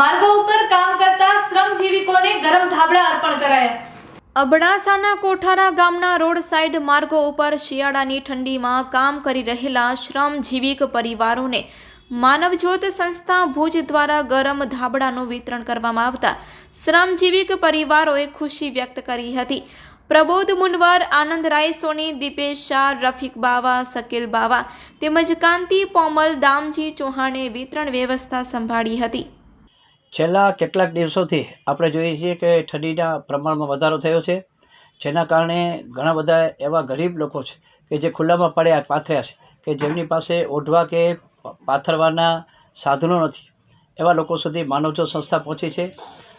માર્ગો ઉપર કામ કરતા શ્રમજીવીકોને ગરમ ધાબળા અર્પણ કરાયા. અબડાસાના કોઠારા ગામના રોડ સાઇડ માર્ગો ઉપર શિયાળાની ઠંડીમાં કામ કરી રહેલા શ્રમજીવીક પરિવારોને માનવજ્યોત સંસ્થા ભુજ દ્વારા ગરમ ધાબળાનું વિતરણ કરવામાં આવતા શ્રમજીવીક પરિવારોએ ખુશી વ્યક્ત કરી હતી. પ્રબોધ મુનવર, આનંદ રાય, સોની, દીપેશ શાહ, રફીક બાવા શકીલ બાવા તેમજ કાંતિ, પોમલ, દામજી ચૌહાણે વિતરણ વ્યવસ્થા સંભાળી હતી. છેલ્લા કેટલાક દિવસોથી આપણે જોઈએ છીએ કે ઠંડીના પ્રમાણમાં વધારો થયો છે. જેના કારણે ઘણા બધા એવા ગરીબ લોકો છે કે જે ખુલ્લામાં પડ્યા, પાથર્યા છે, કે જેમની પાસે ઓઢવા કે પાથરવાના સાધનો નથી. એવા લોકો સુધી માનવજો સંસ્થા પહોંચી છે.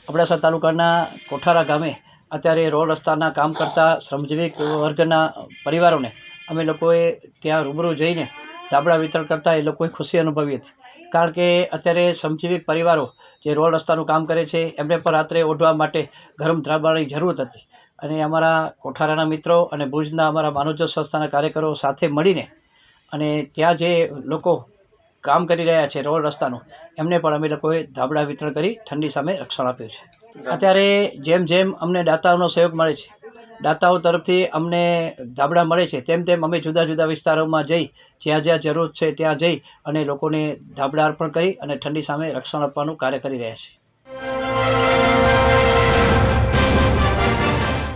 અબડાસા તાલુકાના કોઠારા ગામે અત્યારે રોડ રસ્તાના કામ કરતા શ્રમજીવી વર્ગના પરિવારોને અમે લોકોએ ત્યાં રૂબરૂ જઈને ધાબળા વિતરણ કરતાં એ લોકોએ ખુશી અનુભવી હતી. કારણ કે અત્યારે શ્રમજીવી પરિવારો જે રોડ રસ્તાનું કામ કરે છે એમને પણ રાત્રે ઓઢવા માટે ગરમ ધાબળાની જરૂરત હતી. અને અમારા કોઠારાના મિત્રો અને ભુજના અમારા માનવજ્યોત સંસ્થાના કાર્યકરો સાથે મળીને અને ત્યાં જે લોકો કામ કરી રહ્યા છે રોડ રસ્તાનું એમને પણ અમે લોકોએ ધાબળા વિતરણ કરી ઠંડી સામે રક્ષણ આપ્યું છે. અત્યારે જેમ જેમ અમને દાતાઓનો સહયોગ મળે છે દાતાઓ તરફથી અમને ધાબળા મળે છે. તેમ તેમ અમે જુદા જુદા વિસ્તારોમાં જઈ, જ્યાં જ્યાં જરૂર છે ત્યાં જઈ અને લોકોને ધાબળા અર્પણ કરી અને ઠંડી સામે રક્ષણ આપવાનું કાર્ય કરી રહ્યા છીએ.